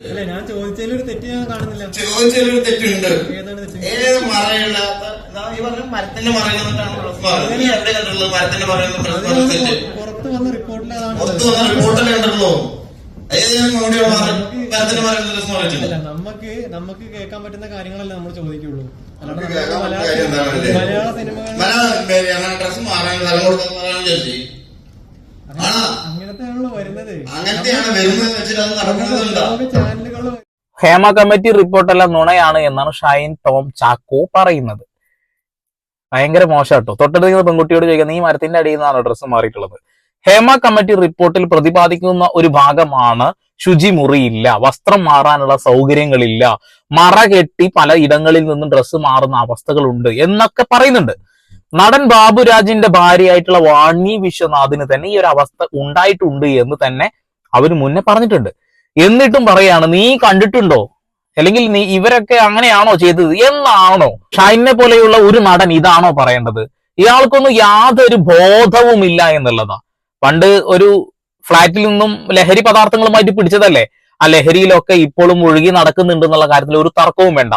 അല്ല ഞാൻ ചോദിച്ചതിൽ ഒരു തെറ്റ് ഞാൻ കാണുന്നില്ല. ചോദിച്ചതിലൊരു തെറ്റുണ്ട്. ഏതാണ് തെറ്റ്? ഏത് മറയില്ലാത്ത ഈ പറഞ്ഞ മരത്തിന്റെ മരത്തിന്റെ പുറത്ത് വന്ന റിപ്പോർട്ടിൽ അതാണ് അല്ല നമുക്ക് നമുക്ക് കേൾക്കാൻ പറ്റുന്ന കാര്യങ്ങളല്ല നമ്മൾ ചോദിക്കുള്ളൂ? മലയാള സിനിമ മലയാളം അങ്ങനത്തെയാണ് വരുന്നത് വെച്ചിട്ട് അത് ഹേമ കമ്മിറ്റി റിപ്പോർട്ടെല്ലാം നുണയാണ് എന്നാണ് ഷൈൻ ടോം ചാക്കോ പറയുന്നത്. ഭയങ്കര മോശം കേട്ടോ തൊട്ടടുത്ത് പെൺകുട്ടിയോട് ചോദിക്കുക നീ മരത്തിന്റെ അടിയിൽ നിന്നാണ് ഡ്രസ്സ് മാറിയിട്ടുള്ളത്? ഹേമ കമ്മിറ്റി റിപ്പോർട്ടിൽ പ്രതിപാദിക്കുന്ന ഒരു ഭാഗമാണ് ശുചിമുറിയില്ല വസ്ത്രം മാറാനുള്ള സൗകര്യങ്ങളില്ല മറ കെട്ടി പല ഇടങ്ങളിൽ നിന്നും ഡ്രസ്സ് മാറുന്ന അവസ്ഥകളുണ്ട് എന്നൊക്കെ പറയുന്നുണ്ട്. നടൻ ബാബുരാജിന്റെ ഭാര്യയായിട്ടുള്ള വാണി വിശ്വനാഥിന് തന്നെ ഈ ഒരു അവസ്ഥ ഉണ്ടായിട്ടുണ്ട് എന്ന് തന്നെ അവർ മുന്നേ പറഞ്ഞിട്ടുണ്ട്. എന്നിട്ടും പറയാണ് നീ കണ്ടിട്ടുണ്ടോ? അല്ലെങ്കിൽ നീ ഇവരൊക്കെ അങ്ങനെയാണോ ചെയ്തത്? എന്നാണോ? ഷൈനെ പോലെയുള്ള ഒരു നടൻ ഇതാണോ പറയേണ്ടത്? ഇയാൾക്കൊന്നും യാതൊരു ബോധവുമില്ല എന്നുള്ളതാ. പണ്ട് ഒരു ഫ്ലാറ്റിൽ നിന്നും ലഹരി പദാർത്ഥങ്ങളുമായിട്ട് പിടിച്ചതല്ലേ? ആ ലഹരിയിലൊക്കെ ഇപ്പോഴും ഒഴുകി നടക്കുന്നുണ്ട് എന്നുള്ള കാര്യത്തിൽ ഒരു തർക്കവും വേണ്ട.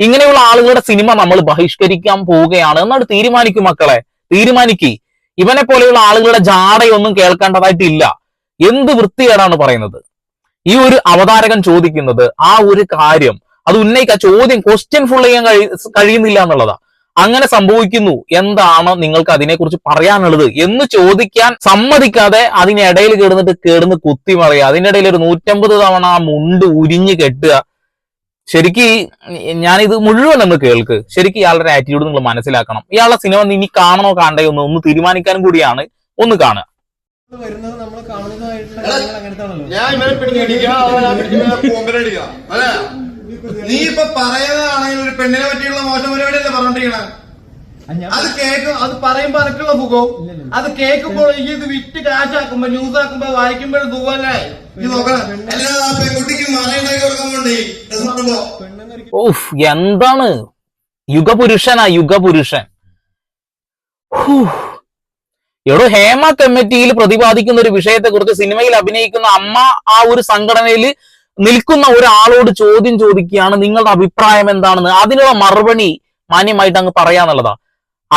ഇങ്ങനെയുള്ള ആളുകളുടെ സിനിമ നമ്മൾ ബഹിഷ്കരിക്കാൻ പോവുകയാണ് എന്നാണ് തീരുമാനിക്കും മക്കളെ. തീരുമാനിക്കി. ഇവനെ പോലെയുള്ള ആളുകളുടെ ജാടയൊന്നും കേൾക്കേണ്ടതായിട്ടില്ല. എന്ത് വൃത്തികേടാണ് പറയുന്നത്? ഈ ഒരു അവതാരകൻ ചോദിക്കുന്നത് ആ ഒരു കാര്യം അത് ഉന്നയിക്ക ചോദ്യം ക്വസ്റ്റ്യൻ ഫുൾ ചെയ്യാൻ കഴി കഴിയുന്നില്ല എന്നുള്ളതാ. അങ്ങനെ സംഭവിക്കുന്നു. എന്താണ് നിങ്ങൾക്ക് അതിനെക്കുറിച്ച് പറയാനുള്ളത്? എന്ന് ചോദിക്കാൻ സമ്മതിക്കാതെ അതിനിടയിൽ കിടന്നിട്ട് കേടുന്ന് കുത്തി മറിയുക അതിനിടയിൽ ഒരു നൂറ്റമ്പത് തവണ മുണ്ട് ഉരിഞ്ഞു കെട്ടുക. ശരിക്ക് ഞാനിത് മുഴുവൻ ഒന്ന് കേൾക്ക്. ശരിക്കും ഇയാളുടെ ആറ്റിറ്റ്യൂഡ് നിങ്ങൾ മനസ്സിലാക്കണം. ഇയാളുടെ സിനിമ ഇനി കാണണോ കാണണ്ടേ ഒന്ന് ഒന്ന് തീരുമാനിക്കാനും കൂടിയാണ് ഒന്ന് കാണുക. നമ്മൾ നീ ഇപ്പൊ പറയുന്നതാണെങ്കിൽ ഒരു പെണ്ണിനെ പറ്റിയുള്ള മോശം പരിപാടിയല്ലേ പറഞ്ഞോണ്ടിരിക്കണേ? അത് കേക്ക് അത് പറയുമ്പോ അനക്കുള്ള സുഖവും. അത് കേൾക്കുമ്പോൾ ഈ ഇത് വിറ്റ് കാശാക്കുമ്പോ ന്യൂസ് ആക്കുമ്പോ വായിക്കുമ്പോൾ സുഖമല്ലേ? ഇത് നോക്കണം. അല്ലാതെ ആ പെൺകുട്ടിക്ക് മറയുണ്ടാക്കി കൊടുക്കാൻ വേണ്ടി രസം ഓഫ് എന്താണ്? യുഗപുരുഷനാ യുഗപുരുഷൻ. ഹൂ. എടോ ഹേമ കമ്മിറ്റിയിൽ പ്രതിപാദിക്കുന്ന ഒരു വിഷയത്തെ കുറിച്ച് സിനിമയിൽ അഭിനയിക്കുന്ന അമ്മ ആ ഒരു സംഘടനയിൽ നിൽക്കുന്ന ഒരാളോട് ചോദ്യം ചോദിക്കുകയാണ് നിങ്ങളുടെ അഭിപ്രായം എന്താണെന്ന്. അതിനുള്ള മറുപടി മാന്യമായിട്ട് അങ്ങ് പറയാന്നുള്ളതാ.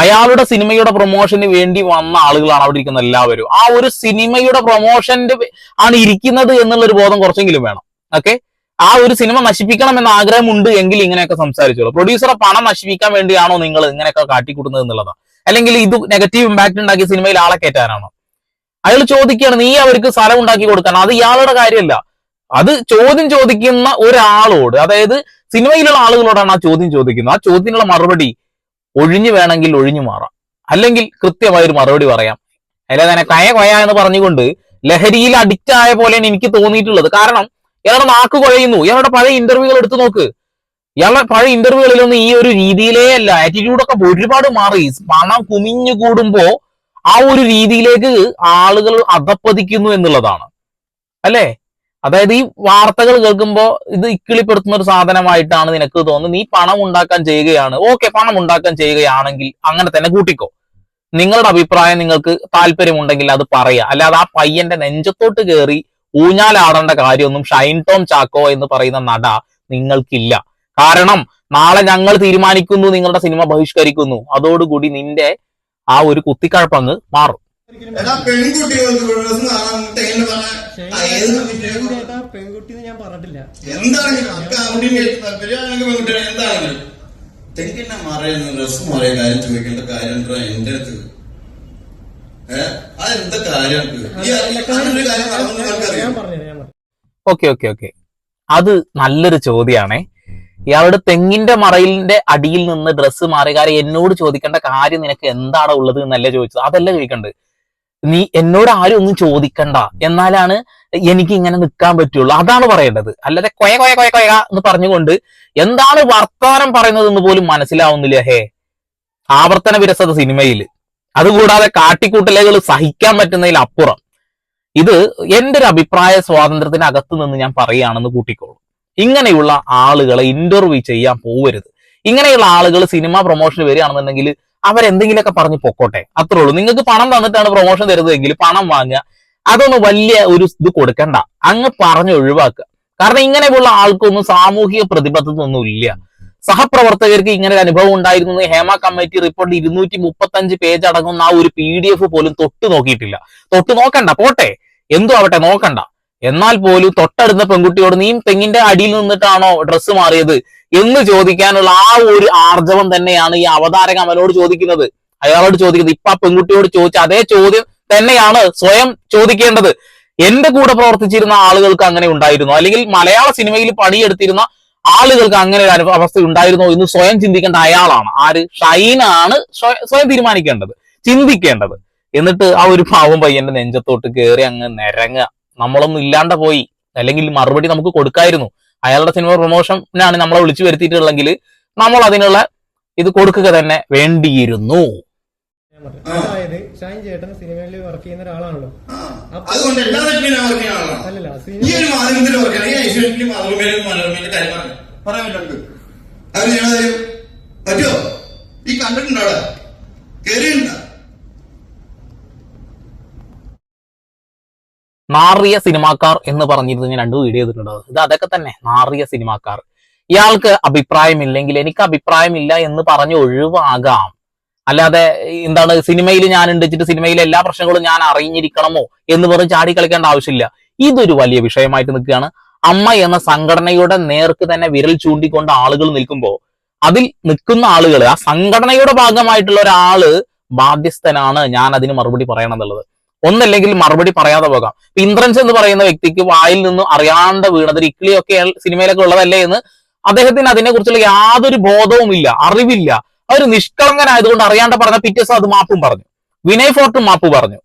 അയാളുടെ സിനിമയുടെ പ്രൊമോഷന് വേണ്ടി വന്ന ആളുകളാണ് അവിടെ ഇരിക്കുന്ന എല്ലാവരും. ആ ഒരു സിനിമയുടെ പ്രൊമോഷന്റെ ആണ് ഇരിക്കുന്നത് എന്നുള്ള ഒരു ബോധം കുറച്ചെങ്കിലും വേണം. ഓക്കെ ആ ഒരു സിനിമ നശിപ്പിക്കണം എന്ന ആഗ്രഹമുണ്ട് എങ്കിൽ ഇങ്ങനെയൊക്കെ സംസാരിച്ചോളൂ. പ്രൊഡ്യൂസറെ പണം നശിപ്പിക്കാൻ വേണ്ടിയാണോ നിങ്ങൾ ഇങ്ങനെയൊക്കെ കാട്ടിക്കൂട്ടുന്നത് എന്നുള്ളതാണ് അല്ലെങ്കിൽ ഇത് നെഗറ്റീവ് ഇമ്പാക്ട് ഉണ്ടാക്കിയ സിനിമയിൽ ആളെ കയറ്റാനാണോ? അയാൾ ചോദിക്കുകയാണ് നീ അവർക്ക് സ്ഥലം ഉണ്ടാക്കി കൊടുക്കണം. അത് ഇയാളുടെ കാര്യമല്ല. അത് ചോദ്യം ചോദിക്കുന്ന ഒരാളോട് അതായത് സിനിമയിലുള്ള ആളുകളോടാണ് ആ ചോദ്യം ചോദിക്കുന്നത്. ആ ചോദ്യത്തിനുള്ള മറുപടി ഒഴിഞ്ഞു വേണമെങ്കിൽ ഒഴിഞ്ഞു മാറാം. അല്ലെങ്കിൽ കൃത്യമായ ഒരു മറുപടി പറയാം. അല്ലാതെ തന്നെ കയ കൊയ എന്ന് പറഞ്ഞുകൊണ്ട് ലഹരിയിൽ അഡിക്റ്റ് ആയ പോലെയാണ് എനിക്ക് തോന്നിയിട്ടുള്ളത്. കാരണം ഇയാളുടെ നാക്ക് കുഴയുന്നു. ഇയാളുടെ പഴയ ഇന്റർവ്യൂകൾ എടുത്തു നോക്ക്. ഇയാളുടെ പഴയ ഇന്റർവ്യൂകളിലൊന്നും ഈ ഒരു രീതിയിലേ അല്ല. ആറ്റിറ്റ്യൂഡൊക്കെ ഒരുപാട് മാറി. പണം കുമിഞ്ഞു കൂടുമ്പോ ആ ഒരു രീതിയിലേക്ക് ആളുകൾ അധപ്പതിക്കുന്നു എന്നുള്ളതാണ്. അല്ലേ? അതായത് ഈ വാർത്തകൾ കേൾക്കുമ്പോൾ ഇത് ഇക്കിളിപ്പെടുത്തുന്ന ഒരു സാധനമായിട്ടാണ് നിനക്ക് തോന്നുന്നത്. നീ പണം ഉണ്ടാക്കാൻ ചെയ്യുകയാണ്. ഓക്കെ പണം ഉണ്ടാക്കാൻ ചെയ്യുകയാണെങ്കിൽ അങ്ങനെ തന്നെ കൂട്ടിക്കോ. നിങ്ങളുടെ അഭിപ്രായം നിങ്ങൾക്ക് താല്പര്യമുണ്ടെങ്കിൽ അത് പറയാം. അല്ലാതെ ആ പയ്യന്റെ നെഞ്ചത്തോട്ട് കയറി ഊഞ്ഞാലാടേണ്ട കാര്യമൊന്നും ഷൈൻ ടോം ചാക്കോ എന്ന് പറയുന്ന നട നിങ്ങൾക്കില്ല. കാരണം നാളെ ഞങ്ങൾ തീരുമാനിക്കുന്നു നിങ്ങളുടെ സിനിമ ബഹിഷ്കരിക്കുന്നു. അതോടുകൂടി നിന്റെ ആ ഒരു കുത്തിക്കഴപ്പങ്ങ് മാറും. ഷെയ്ൻ ചേട്ടാ പെൺകുട്ടി ഞാൻ പറഞ്ഞിട്ടില്ല. എന്താണെങ്കിലും എന്താണെങ്കിലും തെങ്ങിന്റെ മറയുന്ന ഡ്രസ് മറിയ കാര്യം ചോദിക്കേണ്ട കാര്യം എന്റെ അടുത്ത്? അതെന്താ കാര്യം? Okay okay okay. അത് നല്ലൊരു ചോദ്യമാണേ. ഇയാളുടെ തെങ്ങിന്റെ മറയിലിന്റെ അടിയിൽ നിന്ന് ഡ്രസ്സ് മാറിയ കാര്യം എന്നോട് ചോദിക്കേണ്ട കാര്യം നിനക്ക് എന്താണ് ഉള്ളത് എന്നല്ലേ ചോദിച്ചത്. അതല്ല ചോദിക്കണ്ടത്. നീ എന്നോട് ആരും ഒന്നും ചോദിക്കണ്ട. എന്നാലാണ് എനിക്ക് ഇങ്ങനെ നിൽക്കാൻ പറ്റുള്ളൂ. അതാണ് പറയേണ്ടത്. അല്ലാതെ കൊയ കൊയ കൊയ കൊയ എന്ന് പറഞ്ഞുകൊണ്ട് എന്താണ് വർത്തമാനം പറയുന്നത് എന്ന് പോലും മനസ്സിലാവുന്നില്ല ഹേ. ആവർത്തന വിരസത സിനിമയിൽ. അതുകൂടാതെ കാട്ടിക്കൂട്ടലുകൾ സഹിക്കാൻ പറ്റുന്നതിൽ അപ്പുറം. ഇത് എന്റെ ഒരു അഭിപ്രായ സ്വാതന്ത്ര്യത്തിനകത്ത് നിന്ന് ഞാൻ പറയുകയാണെന്ന് കൂട്ടിക്കോളൂ. ഇങ്ങനെയുള്ള ആളുകളെ ഇന്റർവ്യൂ ചെയ്യാൻ പോവരുത് ഇങ്ങനെയുള്ള ആളുകൾ സിനിമ പ്രൊമോഷന് വരികയാണെന്നുണ്ടെങ്കിൽ അവരെന്തെങ്കിലുമൊക്കെ പറഞ്ഞ് പൊക്കോട്ടെ. അത്രേ ഉള്ളൂ. നിങ്ങൾക്ക് പണം തന്നിട്ടാണ് പ്രൊമോഷൻ തരുന്നതെങ്കിൽ പണം വാങ്ങുക. അതൊന്നും വലിയ ഒരു ഇത് കൊടുക്കണ്ട. അങ്ങ് പറഞ്ഞ് ഒഴിവാക്കുക. കാരണം ഇങ്ങനെയുള്ള ആൾക്കൊന്നും സാമൂഹിക പ്രതിബദ്ധത ഒന്നും ഇല്ല. സഹപ്രവർത്തകർക്ക് ഇങ്ങനെ ഒരു അനുഭവം ഉണ്ടായിരുന്നു ഹേമ കമ്മിറ്റി റിപ്പോർട്ട് ഇരുന്നൂറ്റി മുപ്പത്തഞ്ച് പേജ് അടങ്ങുന്ന ആ ഒരു പി ഡി എഫ് പോലും തൊട്ട് നോക്കിയിട്ടില്ല. തൊട്ട് നോക്കണ്ട. പോട്ടെ. എന്തോ ആവട്ടെ. നോക്കണ്ട. എന്നാൽ പോലും തൊട്ടടുത്ത പെൺകുട്ടിയോട് നീ തെങ്ങിന്റെ അടിയിൽ നിന്നിട്ടാണോ ഡ്രസ്സ് മാറിയത് എന്ന് ചോദിക്കാനുള്ള ആ ഒരു ആർജവം തന്നെയാണ് ഈ അവതാരക അവനോട് ചോദിക്കുന്നത്. അയാളോട് ചോദിക്കുന്നത് ഇപ്പൊ ആ പെൺകുട്ടിയോട് ചോദിച്ച അതേ ചോദ്യം തന്നെയാണ് സ്വയം ചോദിക്കേണ്ടത്. എന്റെ കൂടെ പ്രവർത്തിച്ചിരുന്ന ആളുകൾക്ക് അങ്ങനെ ഉണ്ടായിരുന്നു. അല്ലെങ്കിൽ മലയാള സിനിമയിൽ പണിയെടുത്തിരുന്ന ആളുകൾക്ക് അങ്ങനെ ഒരു അവസ്ഥ ഉണ്ടായിരുന്നോ എന്ന് സ്വയം ചിന്തിക്കേണ്ട അയാളാണ്. ആര്? ഷൈനാണ് സ്വയം തീരുമാനിക്കേണ്ടത് ചിന്തിക്കേണ്ടത്. എന്നിട്ട് ആ ഒരു പാവം പയ്യന്റെ നെഞ്ചത്തോട്ട് കയറി അങ്ങ് നിരങ്ങുക. നമ്മളൊന്നും ഇല്ലാണ്ട് പോയി. അല്ലെങ്കിൽ മറുപടി നമുക്ക് കൊടുക്കായിരുന്നു. അയാളുടെ സിനിമ പ്രൊമോഷനാണ് നമ്മളെ വിളിച്ചു വരുത്തിയിട്ടുള്ളെങ്കിൽ നമ്മൾ അതിനുള്ള ഇത് കൊടുക്കുക തന്നെ വേണ്ടിയിരുന്നു. അതായത് ഷൈൻ ചേട്ടൻ സിനിമയിൽ വർക്ക് ചെയ്യുന്ന ഒരാളാണല്ലോ. ആ. അതുകൊണ്ട് എല്ലാ തെറ്റിനും വർക്ക് ചെയ്യുന്ന ആളാണ്? അല്ലല്ല ഈ സിനിമ ഒരു മാധ്യമത്തിൽ വർക്ക് ചെയ്യണം ഈ ഐശ്വര്യത്തിലും മാതൃമേലും മനോരമയിലും കാര്യം പറഞ്ഞു. പറയാൻ പറ്റും അവർ ചെയ്യണ പറ്റുമോ ഈ കണ്ടിട്ടുണ്ടോ അവിടെ? കയറിയിട്ടുണ്ടോ നാറിയ സിനിമാക്കാർ എന്ന് പറഞ്ഞിരുന്നു ഞാൻ രണ്ട് വീഡിയോ ചെയ്തിട്ടുണ്ട്. ഇത് അതൊക്കെ തന്നെ നാറിയ സിനിമാക്കാർ. ഇയാൾക്ക് അഭിപ്രായമില്ലെങ്കിൽ എനിക്ക് അഭിപ്രായമില്ല എന്ന് പറഞ്ഞ് ഒഴിവാകാം. അല്ലാതെ എന്താണ് സിനിമയിൽ ഞാൻ ഉണ്ടിച്ചിട്ട് സിനിമയിലെ എല്ലാ പ്രശ്നങ്ങളും ഞാൻ അറിഞ്ഞിരിക്കണമോ എന്ന് പറഞ്ഞ് ചാടി കളിക്കേണ്ട ആവശ്യമില്ല. ഇതൊരു വലിയ വിഷയമായിട്ട് നിൽക്കുകയാണ്. അമ്മ എന്ന സംഘടനയുടെ നേർക്ക് തന്നെ വിരൽ ചൂണ്ടിക്കൊണ്ട് ആളുകൾ നിൽക്കുമ്പോൾ അതിൽ നിൽക്കുന്ന ആളുകൾ ആ സംഘടനയുടെ ഭാഗമായിട്ടുള്ള ഒരാൾ ബാധ്യസ്ഥനാണ് ഞാൻ അതിന് മറുപടി പറയണമെന്നുള്ളത് ഒന്നല്ലെങ്കിൽ മറുപടി പറയാതെ പോകാം. ഇന്ദ്രൻസ് എന്ന് പറയുന്ന വ്യക്തിക്ക് വായിൽ നിന്ന് അറിയാണ്ട് വീണത് ഇക്ലിയൊക്കെ സിനിമയിലൊക്കെ ഉള്ളതല്ലേ എന്ന് അദ്ദേഹത്തിന് അതിനെ കുറിച്ചുള്ള യാതൊരു ബോധവുമില്ല അറിവില്ല. ഒരു നിഷ്കളങ്കനായതുകൊണ്ട് അറിയാണ്ട് പറഞ്ഞ പിറ്റേസ് അത് മാപ്പും പറഞ്ഞു. വിനയ് ഫോർട്ടും മാപ്പ് പറഞ്ഞു.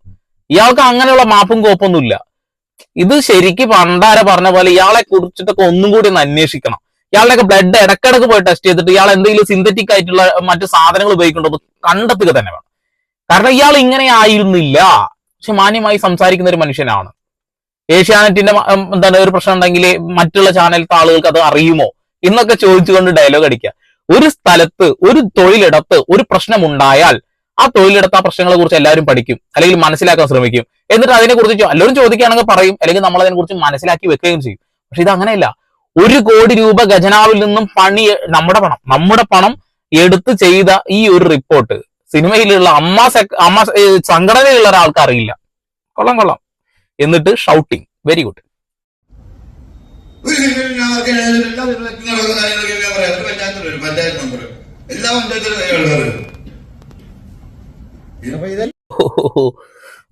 ഇയാൾക്ക് അങ്ങനെയുള്ള മാപ്പും കോപ്പൊന്നുമില്ല. ഇത് ശരിക്ക് പണ്ടാര പറഞ്ഞ പോലെ ഇയാളെ കുറിച്ചിട്ടൊക്കെ ഒന്നും കൂടി ഒന്ന് അന്വേഷിക്കണം. ഇയാളുടെയൊക്കെ ബ്ലഡ് ഇടക്കിടക്ക് പോയി ടെസ്റ്റ് ചെയ്തിട്ട് ഇയാൾ എന്തെങ്കിലും സിന്തറ്റിക് ആയിട്ടുള്ള മറ്റു സാധനങ്ങൾ ഉപയോഗിക്കുന്നുണ്ടോ കണ്ടെത്തുക തന്നെ വേണം. കാരണം ഇയാൾ ഇങ്ങനെ ആയിരുന്നില്ല. പക്ഷെ മാന്യമായി സംസാരിക്കുന്ന ഒരു മനുഷ്യനാണ്. ഏഷ്യാനെറ്റിന്റെ എന്താണ് ഒരു പ്രശ്നം ഉണ്ടെങ്കിൽ മറ്റുള്ള ചാനലിലത്തെ ആളുകൾക്ക് അത് അറിയുമോ? എന്നൊക്കെ ചോദിച്ചുകൊണ്ട് ഡയലോഗ് അടിക്കുക. ഒരു സ്ഥലത്ത് ഒരു തൊഴിലിടത്ത് ഒരു പ്രശ്നം ഉണ്ടായാൽ ആ തൊഴിലിടത്ത് ആ പ്രശ്നങ്ങളെ കുറിച്ച് എല്ലാവരും പഠിക്കും. അല്ലെങ്കിൽ മനസ്സിലാക്കാൻ ശ്രമിക്കും. എന്നിട്ട് അതിനെ കുറിച്ച് എല്ലാവരും ചോദിക്കുകയാണെങ്കിൽ പറയും. അല്ലെങ്കിൽ നമ്മൾ അതിനെ കുറിച്ച് മനസ്സിലാക്കി വെക്കുകയും ചെയ്യും. പക്ഷെ ഇത് അങ്ങനെയല്ല. ഒരു കോടി രൂപ ഖജനാവിൽ നിന്നും പണി നമ്മുടെ പണം നമ്മുടെ പണം എടുത്ത് ചെയ്ത ഈ ഒരു റിപ്പോർട്ട് സിനിമയിലുള്ള അമ്മ അമ്മ സംഘടനയിലുള്ള ഒരാൾക്ക് അറിയില്ല. കൊള്ളാം കൊള്ളാം. എന്നിട്ട് ഷൗട്ടിങ് വെരി ഗുഡ്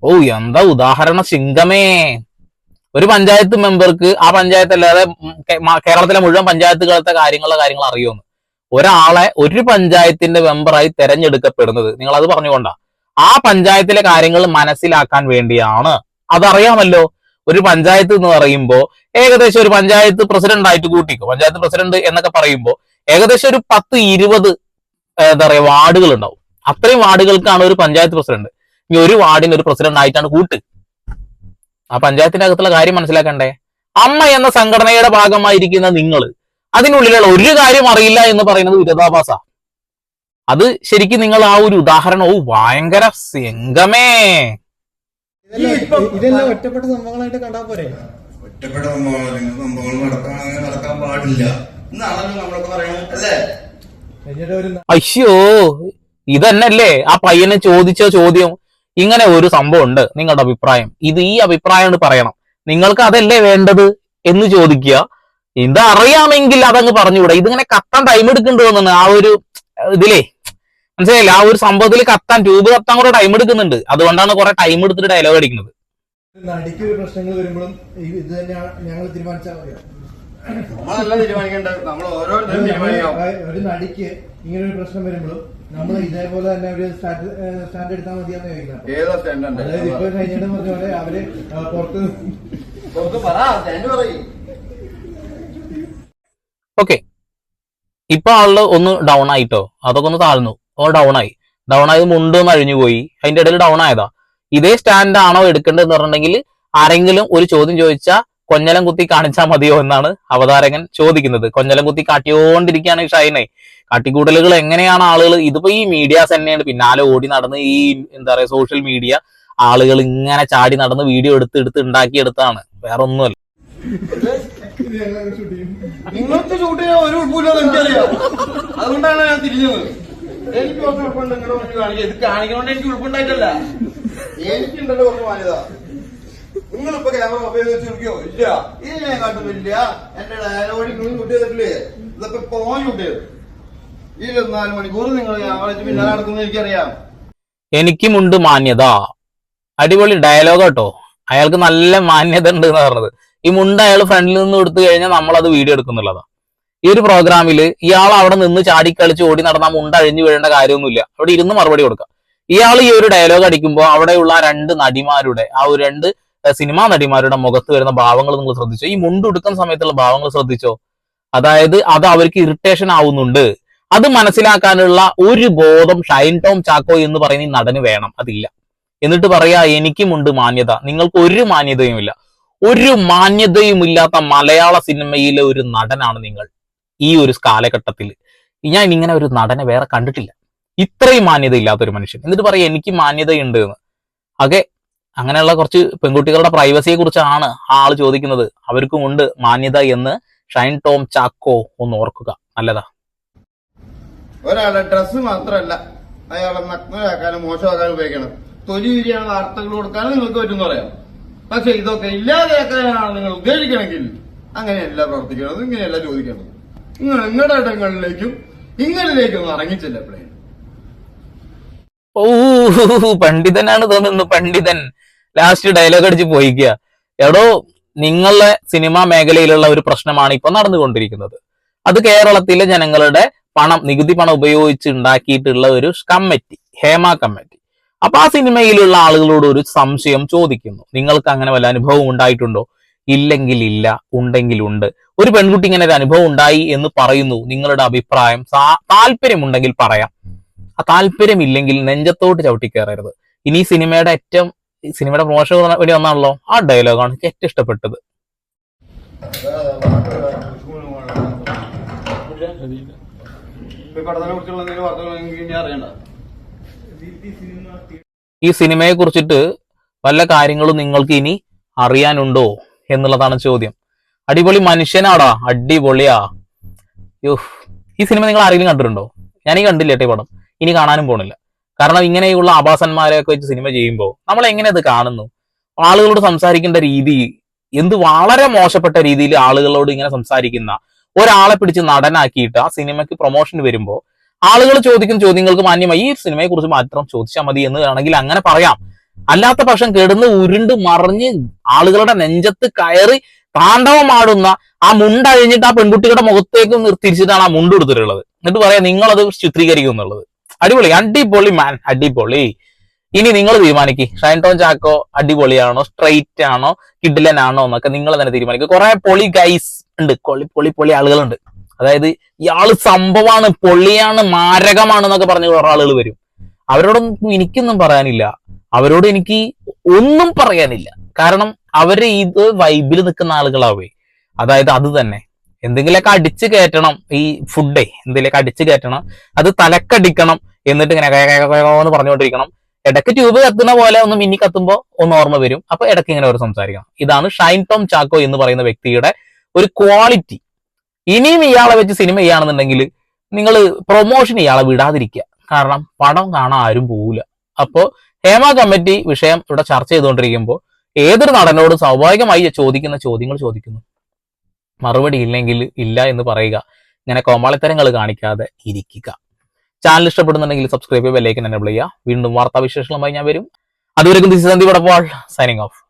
ഓ എന്താ ഉദാഹരണ ശിങ്കമേ ഒരു പഞ്ചായത്ത് മെമ്പർക്ക് ആ പഞ്ചായത്ത് അല്ലാതെ കേരളത്തിലെ മുഴുവൻ പഞ്ചായത്തുകളത്തെ കാര്യങ്ങളുടെ കാര്യങ്ങൾ അറിയുമെന്ന് ഒരാളെ ഒരു പഞ്ചായത്തിന്റെ മെമ്പറായി തെരഞ്ഞെടുക്കപ്പെടുന്നത്. നിങ്ങൾ അത് പറഞ്ഞുകൊണ്ടാ. ആ പഞ്ചായത്തിലെ കാര്യങ്ങൾ മനസ്സിലാക്കാൻ വേണ്ടിയാണ്. അതറിയാമല്ലോ ഒരു പഞ്ചായത്ത് എന്ന് പറയുമ്പോൾ ഏകദേശം ഒരു പഞ്ചായത്ത് പ്രസിഡന്റ് ആയിട്ട് കൂട്ടിക്കോ. പഞ്ചായത്ത് പ്രസിഡന്റ് എന്നൊക്കെ പറയുമ്പോൾ ഏകദേശം ഒരു പത്ത് ഇരുപത് എന്താ പറയുക വാർഡുകൾ ഉണ്ടാവും അത്രയും വാർഡുകൾക്കാണ് ഒരു പഞ്ചായത്ത് പ്രസിഡന്റ് ഇനി ഒരു വാർഡിന് ഒരു പ്രസിഡന്റ് ആയിട്ടാണ് കൂട്ട്. ആ പഞ്ചായത്തിന്റെ അകത്തുള്ള കാര്യം മനസ്സിലാക്കണ്ടേ? അമ്മ എന്ന സംഘടനയുടെ ഭാഗമായിരിക്കുന്ന നിങ്ങൾ അതിനുള്ളിലുള്ള ഒരു കാര്യം അറിയില്ല എന്ന് പറയുന്നത് വിരോധാഭാസ. അത് ശരിക്കും നിങ്ങൾ ആ ഒരു ഉദാഹരണം ഓ ഭയങ്കര സംഗമേ. ഇതെല്ലാം ഒറ്റപ്പെട്ട സംഭവങ്ങളായിട്ട് കണ്ടാ പോരെ? ഒറ്റപ്പെട്ട സംഭവങ്ങൾ നിങ്ങൾ സംഭവങ്ങൾ നടക്കാൻ നടക്കാൻ പാടില്ല. എന്നാണല്ലോ നമ്മളൊക്കെ പറയുന്നത് അല്ലേ? അയ്യോ ഇതന്നല്ലേ? ആ പയ്യനെ ചോദിച്ച ചോദ്യം ഇങ്ങനെ ഒരു സംഭവം ഉണ്ട് നിങ്ങളുടെ അഭിപ്രായം. ഇത് ഈ അഭിപ്രായം പറയണം. നിങ്ങൾക്ക് അതല്ലേ വേണ്ടത് എന്ന് ചോദിക്കുക. ഇത് അറിയാമെങ്കിൽ അതങ്ങ് പറഞ്ഞുകൂടെ ഇതിങ്ങനെ കത്താൻ ടൈം എടുക്കേണ്ടി തോന്നുന്നു ആ ഒരു ഇതിലേ മനസ്സിലായില്ല? ആ ഒരു സംഭവത്തിൽ കത്താൻ ട്യൂബ് കത്താൻ കൂടെ ടൈം എടുക്കുന്നുണ്ട്. അതുകൊണ്ടാണ് കുറെ ടൈം എടുത്തിട്ട് ഡയലോഗ് അടിക്കുന്നത്. നടിക്ക് ഒരു പ്രശ്നങ്ങൾ വരുമ്പോഴും ഇത് തന്നെയാണ് ഞങ്ങൾ തീരുമാനിച്ചാൽ മതി. നമ്മളല്ല തീരുമാനിക്കേണ്ടത്. നമ്മൾ ഓരോരുത്തരും തീരുമാനിക്കാം ഒരു നടിക്ക് ഇങ്ങനെ ഒരു പ്രശ്നം വരുമ്പോഴും നമ്മൾ ഇതേപോലെ തന്നെ ഒരു സ്റ്റാൻഡ് എടുത്താൽ മതിയാന്ന് ചോദിക്കുന്നത് ഏതാ സ്റ്റാൻഡേർഡ് അതായത് ഇപ്പൊ കഴിഞ്ഞിട്ട് പറഞ്ഞ പോലെ അവർ പുറത്ത് പുറത്ത് പറ സ്റ്റാൻഡ് പറയും. ഓക്കെ ഇപ്പൊ ആൾ ഒന്ന് ഡൗൺ ആയിട്ടോ? അതൊക്കെ ഒന്ന് താഴ്ന്നു. ഓ ഡൗൺ ആയി. ഡൗൺ ആയത് മുണ്ട് അഴിഞ്ഞു പോയി. അതിന്റെ ഇടയിൽ ഡൗൺ ആയതാ. ഇതേ സ്റ്റാൻഡ് ആണോ എടുക്കേണ്ടതെന്ന് പറഞ്ഞിട്ടുണ്ടെങ്കിൽ ആരെങ്കിലും ഒരു ചോദ്യം ചോദിച്ചാൽ കൊഞ്ഞലം കുത്തി കാണിച്ചാൽ മതിയോ എന്നാണ് അവതാരകൻ ചോദിക്കുന്നത്. കൊഞ്ഞലം കുത്തി കാട്ടിയോണ്ടിരിക്കുകയാണ് ഷൈനെ. കാട്ടിക്കൂട്ടലുകൾ എങ്ങനെയാണ് ആളുകൾ? ഇതിപ്പോ ഈ മീഡിയാസ് തന്നെയാണ്. പിന്നാലെ ഓടി നടന്ന് ഈ എന്താ പറയാ സോഷ്യൽ മീഡിയ ആളുകൾ ഇങ്ങനെ ചാടി നടന്ന് വീഡിയോ എടുത്ത് എടുത്ത് ഉണ്ടാക്കിയെടുത്താണ്. വേറെ ഒന്നുമല്ല നിങ്ങൾക്ക് ഷൂട്ട് ചെയ്യാൻ ഒരു ഉൾപ്പില്ലാതെ എനിക്കറിയാം. അതുകൊണ്ടാണ് ഞാൻ തിരിഞ്ഞത്. എനിക്ക് കുറച്ച് ഉൾപ്പുണ്ട് നിങ്ങളുടെ മുന്നിൽ കാണിക്കുക ഇത് കാണിക്കണോണ്ട് എനിക്ക് ഉൾപ്പുണ്ടായിട്ടല്ല. എനിക്കുണ്ടല്ലോ കുറച്ച് മാന്യത നിങ്ങളിപ്പോ ക്യാമറ മൊബൈൽ വെച്ച് നോക്കിയോ ഇല്ല. ഇത് ഞാൻ കാട്ടുന്നില്ല എന്റെ ഡയലോഗിൽ നിങ്ങൾ ഷൂട്ട് ചെയ്തിട്ടില്ലേ? ഇതൊക്കെ പോയി ഷൂട്ട് ചെയ്തു. ഇരുപത്തിനാല് മണിക്കൂർ നിങ്ങൾ ക്യാമറ വെച്ച് പിന്നാലെ നടക്കുന്നത് എനിക്കറിയാം. എനിക്കുമുണ്ട് മാന്യത. അടിപൊളി ഡയലോഗ് കേട്ടോ അയാൾക്ക് നല്ല മാന്യത ഉണ്ട് എന്ന് പറഞ്ഞത്. ഈ മുണ്ട അയാൾ ഫ്രണ്ടിൽ നിന്ന് കൊടുത്തു കഴിഞ്ഞാൽ നമ്മൾ അത് വീഡിയോ എടുക്കുന്നുള്ളതാണ് ഈ ഒരു പ്രോഗ്രാമിൽ ഇയാൾ അവിടെ നിന്ന് ചാടിക്കളിച്ച് ഓടി നടന്ന മുണ്ട അഴിഞ്ഞു വീഴേണ്ട കാര്യമൊന്നുമില്ല. അവിടെ ഇരുന്ന് മറുപടി കൊടുക്കാം. ഇയാൾ ഈ ഒരു ഡയലോഗ് അടിക്കുമ്പോൾ അവിടെയുള്ള രണ്ട് നടിമാരുടെ ആ ഒരു രണ്ട് സിനിമാ നടിമാരുടെ മുഖത്ത് വരുന്ന ഭാവങ്ങൾ നിങ്ങൾ ശ്രദ്ധിച്ചോ? ഈ മുണ്ട് ഉടുക്കുന്ന സമയത്തുള്ള ഭാവങ്ങൾ ശ്രദ്ധിച്ചോ? അതായത് അത് അവർക്ക് ഇറിറ്റേഷൻ ആവുന്നുണ്ട്. അത് മനസ്സിലാക്കാനുള്ള ഒരു ബോധം ഷൈൻ ടോം ചാക്കോ എന്ന് പറയുന്ന ഈ നടന് വേണം. അതില്ല. എന്നിട്ട് പറയാ എനിക്കുമുണ്ട് മാന്യത. നിങ്ങൾക്ക് ഒരു മാന്യതയുമില്ല. ഒരു മാന്യതയുമില്ലാത്ത മലയാള സിനിമയിലെ ഒരു നടനാണ് നിങ്ങൾ ഈ ഒരു കാലഘട്ടത്തിൽ. ഞാൻ ഇങ്ങനെ ഒരു നടനെ വേറെ കണ്ടിട്ടില്ല. ഇത്രയും മാന്യത ഇല്ലാത്ത ഒരു മനുഷ്യൻ. എന്നിട്ട് പറയും എനിക്ക് മാന്യതയുണ്ട് എന്ന്. അതെ അങ്ങനെയുള്ള കുറച്ച് പെൺകുട്ടികളുടെ പ്രൈവസിയെ കുറിച്ചാണ് ആ ആൾ ചോദിക്കുന്നത്. അവർക്കും ഉണ്ട് മാന്യത എന്ന്. ഷൈൻ ടോം ചാക്കോ ഒന്ന് ഓർക്കുക. നല്ലതാ. ഒരാളെ ഡ്രസ്സ് മാത്രമല്ല അയാളെ നഗ്നരാക്കാനും മോശമാക്കാനും ഉപയോഗിക്കണം. തൊലി വിരിയാണ് വാർത്തകൾ കൊടുക്കാനും നിങ്ങൾക്ക് പറ്റും പറയാം. പക്ഷെ ഇതൊക്കെ ഇല്ലാതെയാക്കാനാണ് നിങ്ങൾ ഉദ്ദേശിക്കണമെങ്കിൽ അങ്ങനെയല്ല പ്രവർത്തിക്കണത് ഇങ്ങനെയല്ല ചോദിക്കേണ്ടത്. നിങ്ങൾ നിങ്ങളുടെ ഇടങ്ങളിലേക്കും ഇങ്ങനിലേക്കും ഇറങ്ങിച്ചില്ല ഓ പണ്ഡിതനാണ് തോന്നുന്നു പണ്ഡിതൻ. ലാസ്റ്റ് ഡയലോഗ് അടിച്ച് പോയിക്കുക. എടോ നിങ്ങളുടെ സിനിമാ മേഖലയിലുള്ള ഒരു പ്രശ്നമാണ് ഇപ്പൊ നടന്നുകൊണ്ടിരിക്കുന്നത്. അത് കേരളത്തിലെ ജനങ്ങളുടെ പണം നികുതി പണം ഉപയോഗിച്ച് ഉണ്ടാക്കിയിട്ടുള്ള ഒരു കമ്മിറ്റി ഹേമ കമ്മിറ്റി. അപ്പൊ ആ സിനിമയിലുള്ള ആളുകളോട് ഒരു സംശയം ചോദിക്കുന്നു. നിങ്ങൾക്ക് അങ്ങനെ വല്ല അനുഭവം ഉണ്ടായിട്ടുണ്ടോ? ഇല്ലെങ്കിൽ ഇല്ല ഉണ്ടെങ്കിൽ ഉണ്ട്. ഒരു പെൺകുട്ടി ഇങ്ങനെ ഒരു അനുഭവം ഉണ്ടായി എന്ന് പറയുന്നു. നിങ്ങളുടെ അഭിപ്രായം താല്പര്യം താല്പര്യമുണ്ടെങ്കിൽ പറയാം. ആ താല്പര്യമില്ലെങ്കിൽ നെഞ്ചത്തോട്ട് ചവിട്ടി കയറരുത് ഇനി സിനിമയുടെ ഏറ്റവും സിനിമയുടെ പ്രൊമോഷൻ വേണ്ടി വന്നാണല്ലോ ആ ഡയലോഗാണ് എനിക്ക് ഏറ്റവും ഇഷ്ടപ്പെട്ടത്. പടത്തിനെ കുറിച്ചുള്ള എന്തെങ്കിലും വാർത്തകൾ ഇനി അറിയണ്ട. ഈ സിനിമയെ കുറിച്ചിട്ട് വല്ല കാര്യങ്ങളും നിങ്ങൾക്ക് ഇനി അറിയാനുണ്ടോ എന്നുള്ളതാണ് ചോദ്യം. അടിപൊളി മനുഷ്യനാടാ അടിപൊളിയാ. ഈ സിനിമ നിങ്ങൾ ആരെങ്കിലും കണ്ടിട്ടുണ്ടോ? ഞാനീ കണ്ടില്ല കേട്ടോ ഈ പടം. ഇനി കാണാനും പോണില്ല. കാരണം ഇങ്ങനെയുള്ള ആഭാസന്മാരെയൊക്കെ വെച്ച് സിനിമ ചെയ്യുമ്പോൾ നമ്മൾ എങ്ങനെ അത് കാണുന്നു? ആളുകളോട് സംസാരിക്കേണ്ട രീതി എന്ത് വളരെ മോശപ്പെട്ട രീതിയിൽ ആളുകളോട് ഇങ്ങനെ സംസാരിക്കുന്ന ഒരാളെ പിടിച്ച് നടനാക്കിയിട്ട് ആ സിനിമയ്ക്ക് പ്രൊമോഷൻ വരുമ്പോൾ ആളുകൾ ചോദിക്കുന്ന ചോദ്യങ്ങൾക്ക് മാന്യമായി ഈ സിനിമയെ കുറിച്ച് മാത്രം ചോദിച്ചാൽ മതി എന്ന് വേണമെങ്കിൽ അങ്ങനെ പറയാം. അല്ലാത്ത പക്ഷം കെടുന്ന് ഉരുണ്ട് മറിഞ്ഞ് ആളുകളുടെ നെഞ്ചത്ത് കയറി താണ്ഡവമാടുന്ന ആ മുണ്ടഴിഞ്ഞിട്ട് ആ പെൺകുട്ടിയുടെ മുഖത്തേക്ക് തിരിച്ചിട്ടാണ് ആ മുണ്ട് എടുത്തിട്ടുള്ളത്. എന്നിട്ട് പറയാം നിങ്ങളത് ചിത്രീകരിക്കും എന്നുള്ളത്. അടിപൊളി അടിപൊളി മാൻ അടിപൊളി. ഇനി നിങ്ങൾ തീരുമാനിക്ക്. ഷൈൻ ടോൺ ചാക്കോ അടിപൊളിയാണോ സ്ട്രെയിറ്റ് ആണോ കിഡിലനാണോ എന്നൊക്കെ നിങ്ങൾ തന്നെ തീരുമാനിക്കുക കുറെ പൊളി ഗൈസ് ഉണ്ട്. പൊളി പൊളി പൊളി ആളുകളുണ്ട്. അതായത് ഇയാൾ സംഭവമാണ് പൊള്ളിയാണ് മാരകമാണ് എന്നൊക്കെ പറഞ്ഞ കുറെ ആളുകൾ വരും. അവരോടൊന്നും എനിക്കൊന്നും പറയാനില്ല. അവരോട് എനിക്ക് ഒന്നും പറയാനില്ല. കാരണം അവർ ഇത് വൈബിൽ നിൽക്കുന്ന ആളുകളാവേ. അതായത് അത് തന്നെ. എന്തെങ്കിലുമൊക്കെ അടിച്ചു കയറ്റണം ഈ ഫുഡേ എന്തെങ്കിലുമൊക്കെ അടിച്ചു കയറ്റണം അത് തലക്കടിക്കണം എന്നിട്ട് ഇങ്ങനെ എന്ന് പറഞ്ഞുകൊണ്ടിരിക്കണം. ഇടയ്ക്ക് ട്യൂബ് കത്തുന്ന പോലെ ഒന്ന് മിന്നി കത്തുമ്പോൾ ഒന്ന് ഓർമ്മ വരും. അപ്പൊ ഇടയ്ക്ക് ഇങ്ങനെ ഒരു സംസാരിക്കണം. ഇതാണ് ഷൈൻ ടോം ചാക്കോ എന്ന് പറയുന്ന വ്യക്തിയുടെ ഒരു ക്വാളിറ്റി ഇനിയും ഇയാളെ വെച്ച് സിനിമ ചെയ്യുകയാണെന്നുണ്ടെങ്കിൽ നിങ്ങൾ പ്രൊമോഷൻ ഇയാളെ വിടാതിരിക്കുക. കാരണം പടം കാണാൻ ആരും പോവില്ല അപ്പോ ഹേമ കമ്മിറ്റി വിഷയം ഇവിടെ ചർച്ച ചെയ്തുകൊണ്ടിരിക്കുമ്പോൾ ഏതൊരു നടനോടും സ്വാഭാവികമായി ചോദിക്കുന്ന ചോദ്യങ്ങൾ ചോദിക്കുന്നു. മറുപടി ഇല്ലെങ്കിൽ ഇല്ല എന്ന് പറയുക. ഇങ്ങനെ കോമാളിത്തരങ്ങൾ കാണിക്കാതെ ഇരിക്കുക. ചാനൽ ഇഷ്ടപ്പെടുന്നുണ്ടെങ്കിൽ സബ്സ്ക്രൈബ് ചെയ്യുക ബെല്ലൈക്കൻ എനേബിൾ ചെയ്യുക. വീണ്ടും വാർത്താവിശേഷങ്ങളുമായി ഞാൻ വരും. അതുവരെയും സന്ദീപ് സൈനിങ് ഓഫ്